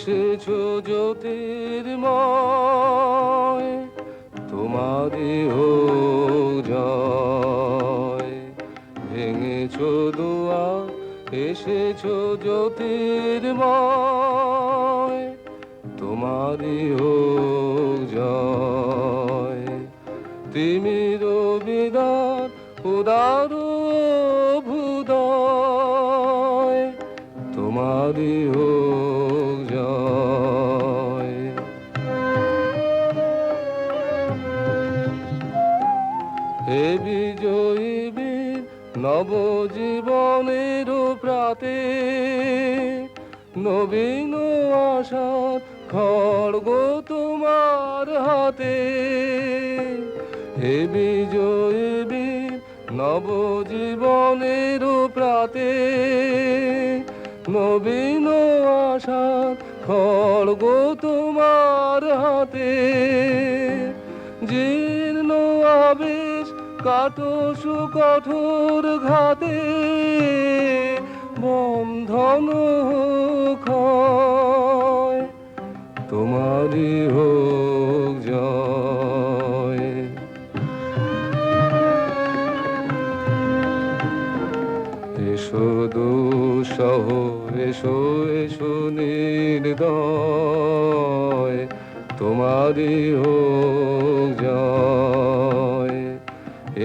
এসেছ জ্যোতির্ময় তোমারই হোক জয় ভেঙেছো দুয়া, এসেছ জ্যোতির্ময় তোমারই হোক জয় তিমির বিদার, উদার ভুদয় তোমারই হোক নবীন আশার খড়গ তোমার হাতে। হে বিজয়ী নবজীবনের প্রাতে নবীন আশার খড়গ তোমার হাতে। জীর্ণ আবেশ কাটো সুকঠোর ঘাতে। বন্ধন তোমারই হোক জয়। এসো দুঃসহ এসো এসো নির্দয় তোমারই হোক জয়।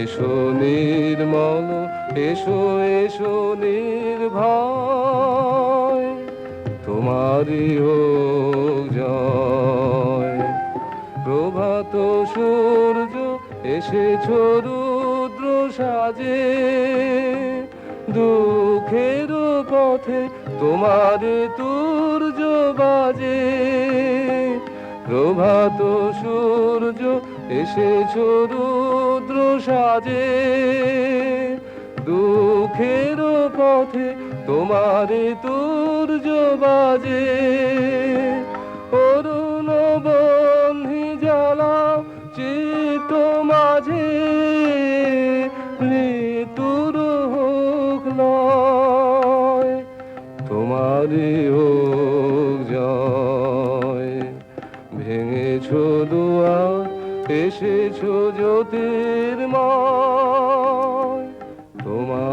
এসো নির্মল এসো এসো নির্ভয়, তোমারই হোক জয়। প্রভাত সূর্য এসেছ রুদ্র সাজে, দুঃখের পথে তোমার তুর্য বাজে। প্রভাত সূর্য এসেছ রুদ্র সাজে দুঃখের পথে তোমার তুর্য বাজে। অরুণ বন্ধি জ্বালা চিত মাঝে, মৃত্যুর হোক লয় তোমারই হোক জয়। ভেঙেছো দুয়ার এসেছ জ্যোতির্ময়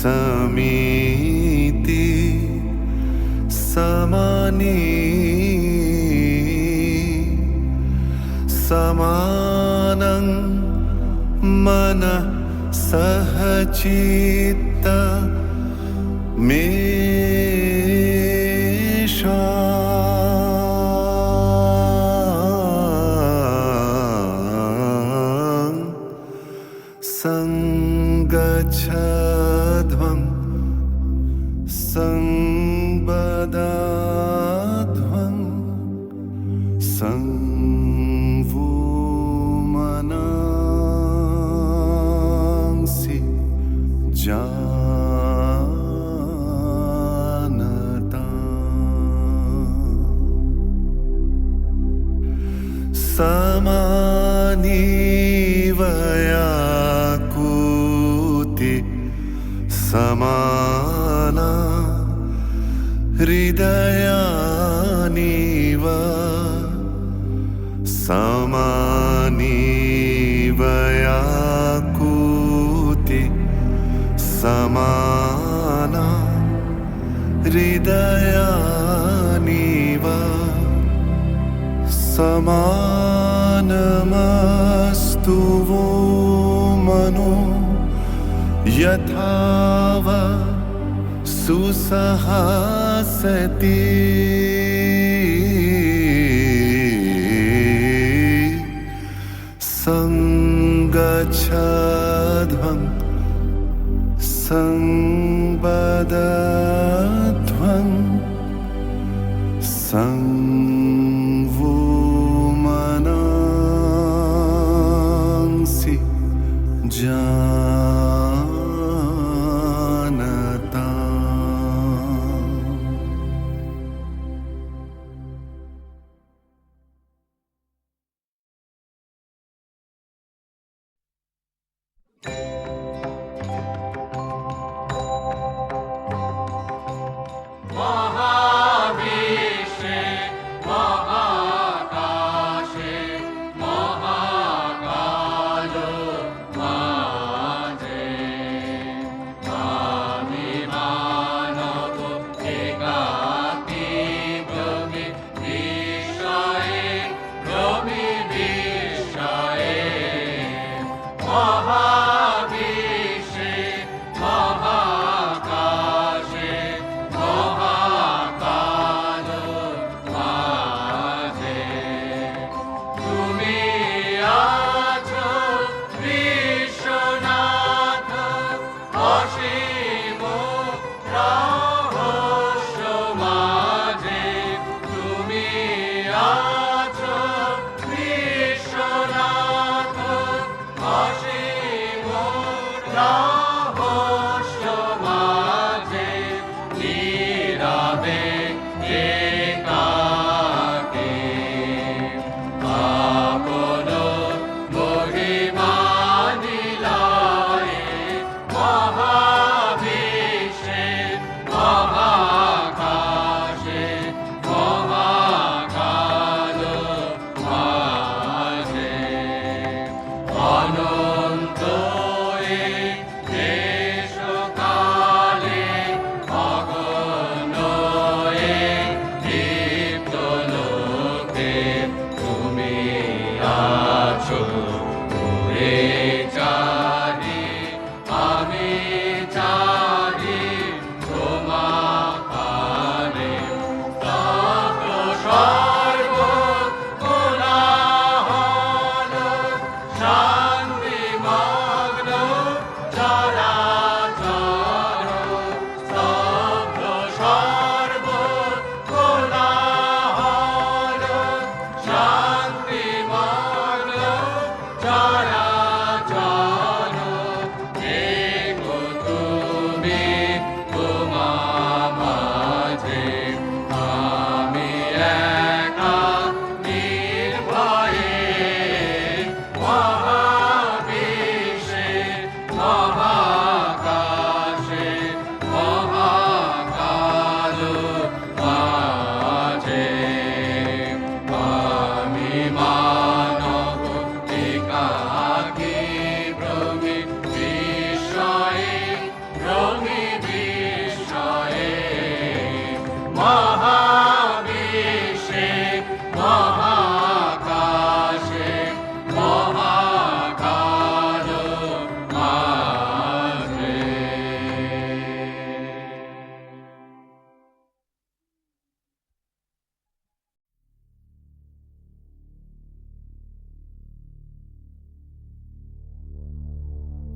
समीति समानि समानं मनः सहचित्त मेषां जानता। समानीवयाकूति समाना हृदयानीव समानीवयाकूति समाना हृदयानिव समानमस्तु वो मनो यथाव सुसहासति सङ्गच्छध्वम् संवदध्वं संवोमनांसि जानता Maha.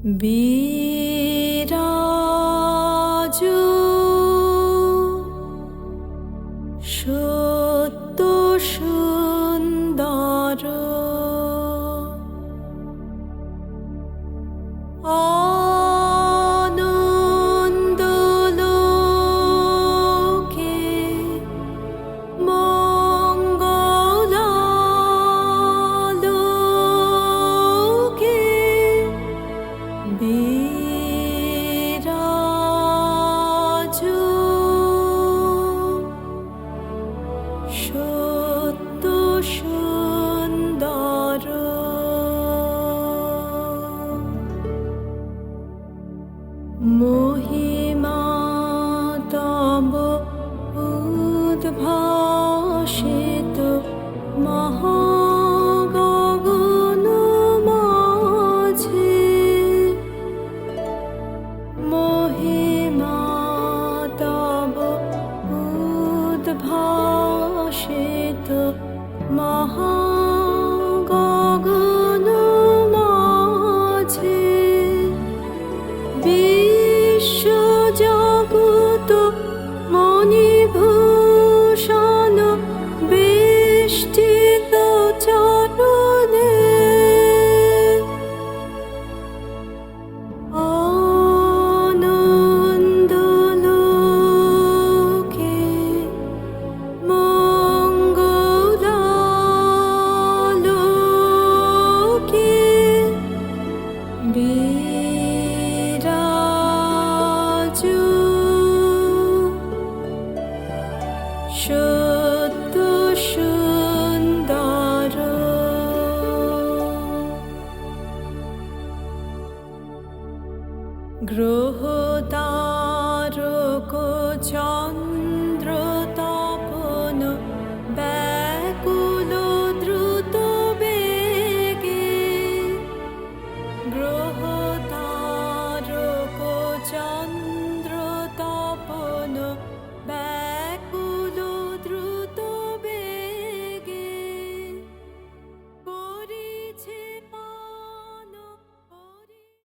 Be